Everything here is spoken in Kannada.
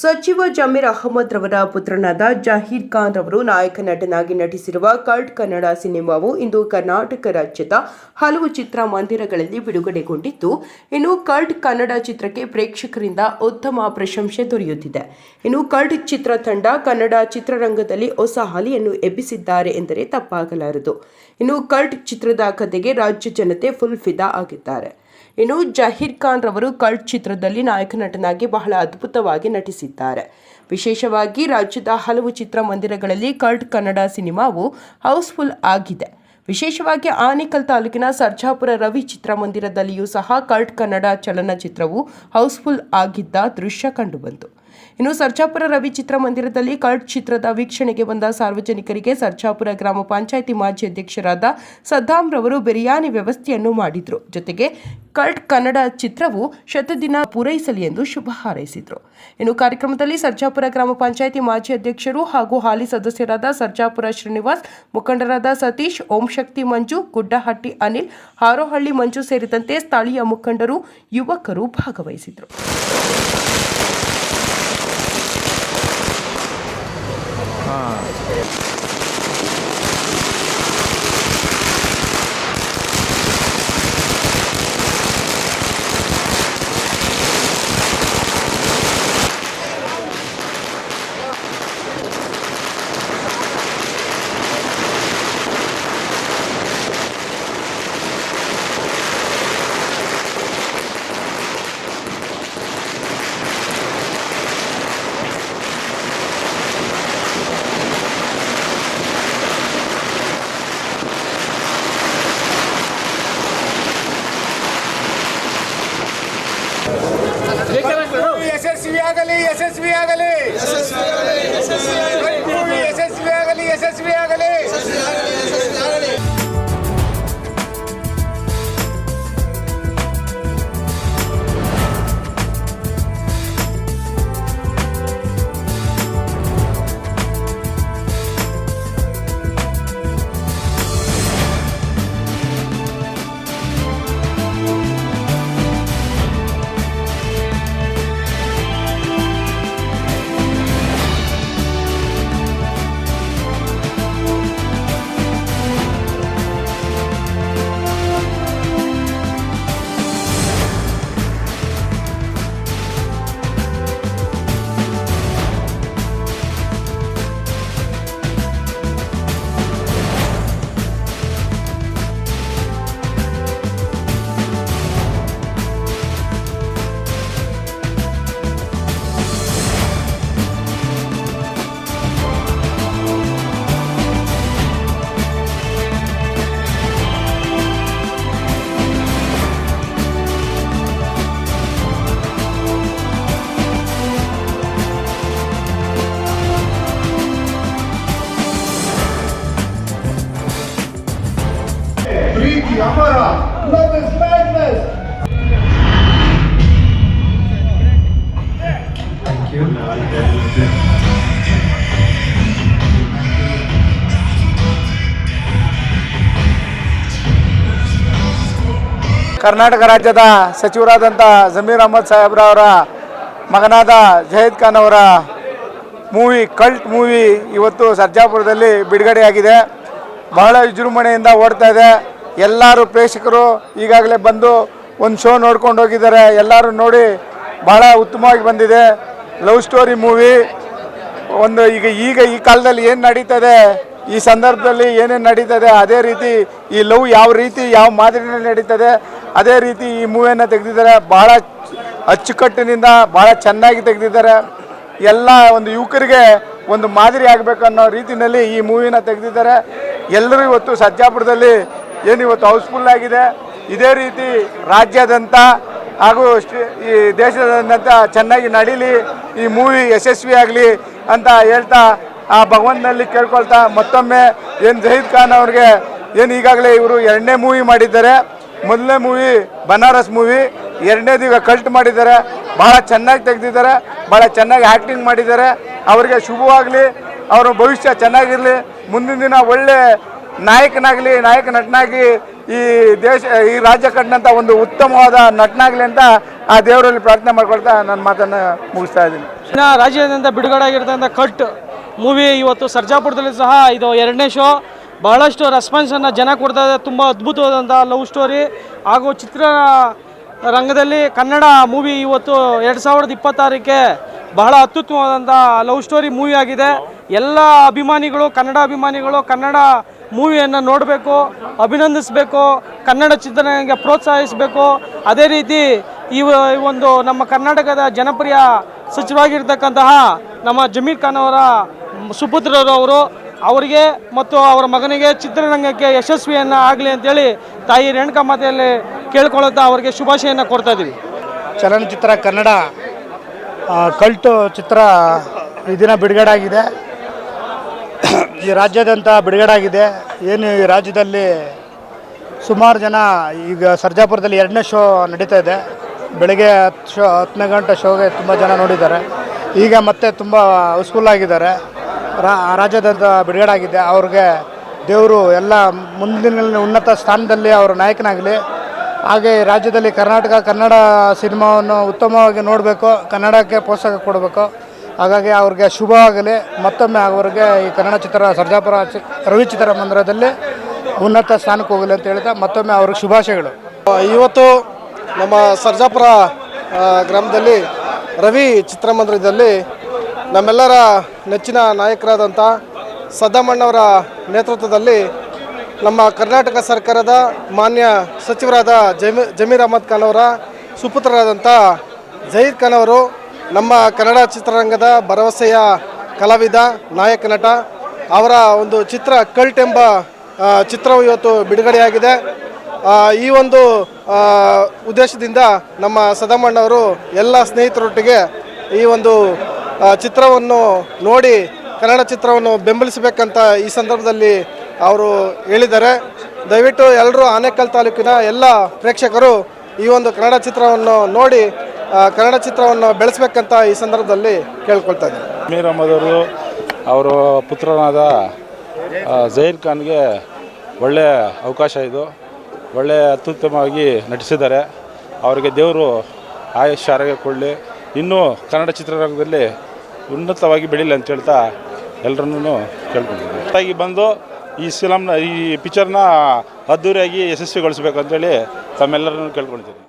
ಸಚಿವ ಜಮೀರ್ ಅಹಮದ್ ರವರ ಪುತ್ರನಾದ ಜಹೀರ್ ಖಾನ್ ರವರು ನಾಯಕ ನಟನಾಗಿ ನಟಿಸಿರುವ ಕಲ್ಟ್ ಕನ್ನಡ ಸಿನಿಮಾವು ಇಂದು ಕರ್ನಾಟಕ ರಾಜ್ಯದ ಹಲವು ಚಿತ್ರ ಮಂದಿರಗಳಲ್ಲಿ ಬಿಡುಗಡೆಗೊಂಡಿದ್ದು, ಇನ್ನು ಕಲ್ಟ್ ಕನ್ನಡ ಚಿತ್ರಕ್ಕೆ ಪ್ರೇಕ್ಷಕರಿಂದ ಉತ್ತಮ ಪ್ರಶಂಸೆ ದೊರೆಯುತ್ತಿದೆ. ಇನ್ನು ಕಲ್ಟ್ ಚಿತ್ರ ತಂಡ ಕನ್ನಡ ಚಿತ್ರರಂಗದಲ್ಲಿ ಹೊಸ ಹಾಲಿಯನ್ನು ಎಬ್ಬಿಸಿದ್ದಾರೆ ಎಂದರೆ ತಪ್ಪಾಗಲಾರದು. ಇನ್ನು ಕಲ್ಟ್ ಚಿತ್ರದ ಕಥೆಗೆ ರಾಜ್ಯ ಜನತೆ ಫುಲ್ ಫಿದಾ ಆಗಿದ್ದಾರೆ. ಇನ್ನು ಜಹೀರ್ ಖಾನ್ ರವರು ಕಲ್ಟ್ ಚಿತ್ರದಲ್ಲಿ ನಾಯಕ ನಟನಾಗಿ ಬಹಳ ಅದ್ಭುತವಾಗಿ ನಟಿಸಿದ್ದಾರೆ. ವಿಶೇಷವಾಗಿ ರಾಜ್ಯದ ಹಲವು ಚಿತ್ರಮಂದಿರಗಳಲ್ಲಿ ಕಲ್ಟ್ ಕನ್ನಡ ಸಿನಿಮಾವು ಹೌಸ್ಫುಲ್ ಆಗಿದೆ. ವಿಶೇಷವಾಗಿ ಆನೇಕಲ್ ತಾಲೂಕಿನ ಸರ್ಜಾಪುರ ರವಿ ಚಿತ್ರಮಂದಿರದಲ್ಲಿಯೂ ಸಹ ಕಲ್ಟ್ ಕನ್ನಡ ಚಲನಚಿತ್ರವು ಹೌಸ್ಫುಲ್ ಆಗಿದ್ದ ದೃಶ್ಯ ಕಂಡುಬಂತು. ಇನ್ನು ಸರ್ಜಾಪುರ ರವಿ ಚಿತ್ರಮಂದಿರದಲ್ಲಿ ಕಲ್ಟ್ ಚಿತ್ರದ ವೀಕ್ಷಣೆಗೆ ಬಂದ ಸಾರ್ವಜನಿಕರಿಗೆ ಸರ್ಜಾಪುರ ಗ್ರಾಮ ಪಂಚಾಯಿತಿ ಮಾಜಿ ಅಧ್ಯಕ್ಷರಾದ ಸದ್ದಾಂ ರವರು ಬಿರಿಯಾನಿ ವ್ಯವಸ್ಥೆಯನ್ನು ಮಾಡಿದ್ರು. ಜೊತೆಗೆ ಕಲ್ಟ್ ಕನ್ನಡ ಚಿತ್ರವು ಶತದಿನ ಪೂರೈಸಲಿ ಎಂದು ಶುಭ ಹಾರೈಸಿದರು. ಇನ್ನು ಕಾರ್ಯಕ್ರಮದಲ್ಲಿ ಸರ್ಜಾಪುರ ಗ್ರಾಮ ಪಂಚಾಯಿತಿ ಮಾಜಿ ಅಧ್ಯಕ್ಷರು ಹಾಗೂ ಹಾಲಿ ಸದಸ್ಯರಾದ ಸರ್ಜಾಪುರ ಶ್ರೀನಿವಾಸ್, ಮುಖಂಡರಾದ ಸತೀಶ್ ಓಂಶಕ್ತಿ ಮಂಜು, ಗುಡ್ಡಹಟ್ಟಿ ಅನಿಲ್, ಹಾರೋಹಳ್ಳಿ ಮಂಜು ಸೇರಿದಂತೆ ಸ್ಥಳೀಯ ಮುಖಂಡರು, ಯುವಕರು ಭಾಗವಹಿಸಿದರು. 啊，ಯಶಸ್ವಿಯಾಗಲಿ ಯಶಸ್ವಿಯಾಗಲಿ ಮೂವಿ ಯಶಸ್ವಿಯಾಗಲಿ ಯಶಸ್ವಿಯಾಗಲಿ ಪ್ರೀತಿ ಅಮರ ಲವ್ ಇಸ್ madness. ಕರ್ನಾಟಕ ರಾಜ್ಯದ ಸಚಿವರಾದಂಥ ಜಮೀರ್ ಅಹಮದ್ ಸಾಹೇಬ್ರವರ ಮಗನಾದ ಜಹೀದ್ ಖಾನ್ ಅವರ ಮೂವಿ ಕಲ್ಟ್ ಮೂವಿ ಇವತ್ತು ಸರ್ಜಾಪುರದಲ್ಲಿ ಬಿಡುಗಡೆಯಾಗಿದೆ. ಬಹಳ ವಿಜೃಂಭಣೆಯಿಂದ ಓಡ್ತಾ ಇದೆ. ಎಲ್ಲರೂ ಪ್ರೇಕ್ಷಕರು ಈಗಾಗಲೇ ಬಂದು ಒಂದು ಶೋ ನೋಡ್ಕೊಂಡು ಹೋಗಿದ್ದಾರೆ. ಎಲ್ಲರೂ ನೋಡಿ ಬಹಳ ಉತ್ತಮವಾಗಿ ಬಂದಿದೆ. Love story movie. ಒಂದು ಈಗ ಈಗ ಈ ಕಾಲದಲ್ಲಿ ಏನು ನಡೀತದೆ, ಈ ಸಂದರ್ಭದಲ್ಲಿ ಏನೇನು ನಡೀತದೆ, ಅದೇ ರೀತಿ ಈ ಲವ್ ಯಾವ ರೀತಿ, ಯಾವ ಮಾದರಿನಲ್ಲಿ ನಡೀತದೆ, ಅದೇ ರೀತಿ ಈ ಮೂವಿಯನ್ನು ತೆಗೆದಿದ್ದಾರೆ. ಭಾಳ ಅಚ್ಚುಕಟ್ಟಿನಿಂದ ಭಾಳ ಚೆನ್ನಾಗಿ ತೆಗೆದಿದ್ದಾರೆ. ಎಲ್ಲ ಒಂದು ಯುವಕರಿಗೆ ಒಂದು ಮಾದರಿ ಆಗಬೇಕನ್ನೋ ರೀತಿಯಲ್ಲಿ ಈ ಮೂವಿನ ತೆಗೆದಿದ್ದಾರೆ. ಎಲ್ಲರೂ ಇವತ್ತು ಸಜ್ಜಾಪುರದಲ್ಲಿ ಏನು ಇವತ್ತು ಹೌಸ್ಫುಲ್ ಆಗಿದೆ? ಇದೇ ರೀತಿ ರಾಜ್ಯಾದ್ಯಂತ ಹಾಗೂ ಈ ದೇಶದಂತ ಚೆನ್ನಾಗಿ ನಡೀಲಿ, ಈ ಮೂವಿ ಯಶಸ್ವಿ ಆಗಲಿ ಅಂತ ಹೇಳ್ತಾ ಆ ಭಗವಂತನಲ್ಲಿ ಕೇಳ್ಕೊಳ್ತಾ ಮತ್ತೊಮ್ಮೆ ಏನು ಜಹೀದ್ ಖಾನ್ ಅವ್ರಿಗೆ ಏನು ಈಗಾಗಲೇ ಇವರು ಎರಡನೇ ಮೂವಿ ಮಾಡಿದ್ದಾರೆ. ಮೊದಲನೇ ಮೂವಿ ಬನಾರಸ್ ಮೂವಿ ಎರಡನೇದು ಈಗ ಕಲ್ಟ್ ಮಾಡಿದ್ದಾರೆ. ಭಾಳ ಚೆನ್ನಾಗಿ ತೆಗೆದಿದ್ದಾರೆ ಭಾಳ ಚೆನ್ನಾಗಿ ಆ್ಯಕ್ಟಿಂಗ್ ಮಾಡಿದ್ದಾರೆ. ಅವರಿಗೆ ಶುಭವಾಗಲಿ, ಅವರ ಭವಿಷ್ಯ ಚೆನ್ನಾಗಿರಲಿ. ಮುಂದಿನ ದಿನ ಒಳ್ಳೆ ನಾಯಕನಾಗಲಿ, ನಾಯಕ ನಟನಾಗಿ ಈ ದೇಶ, ಈ ರಾಜ್ಯ ಕಂಡಂಥ ಒಂದು ಉತ್ತಮವಾದ ನಟನಾಗಲಿ ಅಂತ ಆ ದೇವರಲ್ಲಿ ಪ್ರಾರ್ಥನೆ ಮಾಡ್ಕೊಳ್ತಾ ನನ್ನ ಮಾತನ್ನು ಮುಗಿಸ್ತಾ ಇದ್ದೀನಿ. ಇನ್ನು ರಾಜ್ಯದಿಂದ ಬಿಡುಗಡೆ ಆಗಿರ್ತಕ್ಕಂಥ ಕಟ್ ಮೂವಿ ಇವತ್ತು ಸರ್ಜಾಪುರದಲ್ಲಿ ಸಹ ಇದು ಎರಡನೇ ಶೋ ಬಹಳಷ್ಟು ರೆಸ್ಪಾನ್ಸನ್ನು ಜನ ಕೊಡ್ತಾ ಇದೆ ತುಂಬ ಅದ್ಭುತವಾದಂಥ ಲವ್ ಸ್ಟೋರಿ ಹಾಗೂ ಚಿತ್ರ ರಂಗದಲ್ಲಿ ಕನ್ನಡ ಮೂವಿ ಇವತ್ತು ಎರಡು ಸಾವಿರದ ಇಪ್ಪತ್ತಾರಕ್ಕೆ ಬಹಳ ಅತ್ಯುತ್ತಮವಾದಂಥ ಲವ್ ಸ್ಟೋರಿ ಮೂವಿ ಆಗಿದೆ. ಎಲ್ಲ ಅಭಿಮಾನಿಗಳು, ಕನ್ನಡ ಅಭಿಮಾನಿಗಳು, ಕನ್ನಡ ಮೂವಿಯನ್ನು ನೋಡಬೇಕು, ಅಭಿನಂದಿಸಬೇಕು, ಕನ್ನಡ ಚಿತ್ರರಂಗಕ್ಕೆ ಪ್ರೋತ್ಸಾಹಿಸಬೇಕು. ಅದೇ ರೀತಿ ಈ ಒಂದು ನಮ್ಮ ಕರ್ನಾಟಕದ ಜನಪ್ರಿಯ ಸಚಿವರಾಗಿರ್ತಕ್ಕಂತಹ ನಮ್ಮ ಜಮೀರ್ ಖಾನ್ ಅವರ ಸುಪುತ್ರರು ಅವರು ಅವರಿಗೆ ಮತ್ತು ಅವರ ಮಗನಿಗೆ ಚಿತ್ರರಂಗಕ್ಕೆ ಯಶಸ್ವಿಯನ್ನು ಆಗಲಿ ಅಂತೇಳಿ ತಾಯಿ ರೇಣುಕಾ ಮಾತೆಯಲ್ಲಿ ಕೇಳ್ಕೊಳ್ಳುತ್ತಾ ಅವರಿಗೆ ಶುಭಾಶಯನ ಕೊಡ್ತಾ ಇದ್ದೀವಿ. ಚಲನಚಿತ್ರ ಕನ್ನಡ ಕಲ್ಟು ಚಿತ್ರ ಈ ದಿನ ಬಿಡುಗಡೆ ಆಗಿದೆ. ಈ ರಾಜ್ಯಾದ್ಯಂತ ಬಿಡುಗಡಾಗಿದೆ ಏನು ಈ ರಾಜ್ಯದಲ್ಲಿ ಸುಮಾರು ಜನ ಈಗ ಸರ್ಜಾಪುರದಲ್ಲಿ ಎರಡನೇ ಶೋ ನಡೀತಾ ಇದೆ. ಬೆಳಗ್ಗೆ ಹತ್ತು ಶೋ, ಹತ್ತನೇ ಗಂಟೆ ಶೋಗೆ ತುಂಬ ಜನ ನೋಡಿದ್ದಾರೆ. ಈಗ ಮತ್ತೆ ತುಂಬ ಹೌಸ್ಫುಲ್ ಆಗಿದ್ದಾರೆ. ರಾಜ್ಯಾದ್ಯಂತ ಬಿಡುಗಡೆ ಆಗಿದೆ ಅವ್ರಿಗೆ ದೇವರು ಎಲ್ಲ ಮುಂದಿನ ಉನ್ನತ ಸ್ಥಾನದಲ್ಲಿ ಅವರು ನಾಯಕನಾಗಲಿ. ಹಾಗೆ ರಾಜ್ಯದಲ್ಲಿ ಕರ್ನಾಟಕ, ಕನ್ನಡ ಸಿನಿಮಾವನ್ನು ಉತ್ತಮವಾಗಿ ನೋಡಬೇಕು. ಕನ್ನಡಕ್ಕೆ ಪ್ರೋತ್ಸಾಹ ಕೊಡಬೇಕು. ಹಾಗಾಗಿ ಅವ್ರಿಗೆ ಶುಭವಾಗಲಿ ಮತ್ತೊಮ್ಮೆ ಅವರಿಗೆ ಈ ಕನ್ನಡ ಚಿತ್ರ, ಸರ್ಜಾಪುರ ರವಿ ರವಿ ಚಿತ್ರಮಂದಿರದಲ್ಲಿ ಉನ್ನತ ಸ್ಥಾನಕ್ಕೆ ಹೋಗಲಿ ಅಂತ ಹೇಳ್ತಾ ಮತ್ತೊಮ್ಮೆ ಅವ್ರಿಗೆ ಶುಭಾಶಯಗಳು. ಇವತ್ತು ನಮ್ಮ ಸರ್ಜಾಪುರ ಗ್ರಾಮದಲ್ಲಿ ರವಿ ಚಿತ್ರಮಂದಿರದಲ್ಲಿ ನಮ್ಮೆಲ್ಲರ ನೆಚ್ಚಿನ ನಾಯಕರಾದಂಥ ಸದ್ದಾಮಣ್ಣವರ ನೇತೃತ್ವದಲ್ಲಿ ನಮ್ಮ ಕರ್ನಾಟಕ ಸರ್ಕಾರದ ಮಾನ್ಯ ಸಚಿವರಾದ ಜಮೀ, ಜಮೀರ್ ಅಹಮದ್ ಖಾನ್ ಅವರ ಸುಪುತ್ರರಾದಂಥ ಜಹೀರ್ ಖಾನ್ ಅವರು ನಮ್ಮ ಕನ್ನಡ ಚಿತ್ರರಂಗದ ಭರವಸೆಯ ಕಲಾವಿದ, ನಾಯಕ ನಟ, ಅವರ ಒಂದು ಚಿತ್ರ ಕಲ್ಟ್ ಎಂಬ ಚಿತ್ರವು ಇವತ್ತು ಬಿಡುಗಡೆಯಾಗಿದೆ. ಈ ಒಂದು ಉದ್ದೇಶದಿಂದ ನಮ್ಮ ಸದಾಮಣ್ಣವರು ಎಲ್ಲ ಸ್ನೇಹಿತರೊಟ್ಟಿಗೆ ಈ ಒಂದು ಚಿತ್ರವನ್ನು ನೋಡಿ, ಕನ್ನಡ ಚಿತ್ರವನ್ನು ಬೆಂಬಲಿಸಬೇಕಂತ ಈ ಸಂದರ್ಭದಲ್ಲಿ ಅವರು ಹೇಳಿದ್ದಾರೆ. ದಯವಿಟ್ಟು ಎಲ್ಲರೂ ಆನೇಕಲ್ ತಾಲೂಕಿನ ಎಲ್ಲ ಪ್ರೇಕ್ಷಕರು ಈ ಒಂದು ಕನ್ನಡ ಚಿತ್ರವನ್ನು ನೋಡಿ ಕನ್ನಡ ಚಿತ್ರವನ್ನು ಬೆಳೆಸಬೇಕಂತ ಈ ಸಂದರ್ಭದಲ್ಲಿ ಕೇಳ್ಕೊಳ್ತಾ ಇದ್ದೀನಿ. ಮೀರ್ ಅಹಮದ್ ಅವರು, ಅವರ ಪುತ್ರನಾದ ಜಹೀರ್ ಖಾನ್ಗೆ ಒಳ್ಳೆಯ ಅವಕಾಶ ಇದು. ಒಳ್ಳೆಯ ಅತ್ಯುತ್ತಮವಾಗಿ ನಟಿಸಿದ್ದಾರೆ. ಅವರಿಗೆ ದೇವರು ಆಯುಷ್ಯ, ಆರೋಗ್ಯ ಕೊಡಲಿ. ಇನ್ನೂ ಕನ್ನಡ ಚಿತ್ರರಂಗದಲ್ಲಿ ಉನ್ನತವಾಗಿ ಬೆಳೀಲಿ ಅಂತ ಹೇಳ್ತಾ ಎಲ್ಲರನ್ನೂ ಕೇಳ್ಕೊಂಡಿದ್ದೀನಿ. ಬಂದು ಈ ಫಿಲಮ್ನ ಈ ಪಿಕ್ಚರ್ನ ಅದ್ಧೂರಿಯಾಗಿ ಯಶಸ್ವಿಗೊಳಿಸ್ಬೇಕು ಅಂತೇಳಿ ತಮ್ಮೆಲ್ಲರನ್ನು ಕೇಳ್ಕೊಳ್ತೀನಿ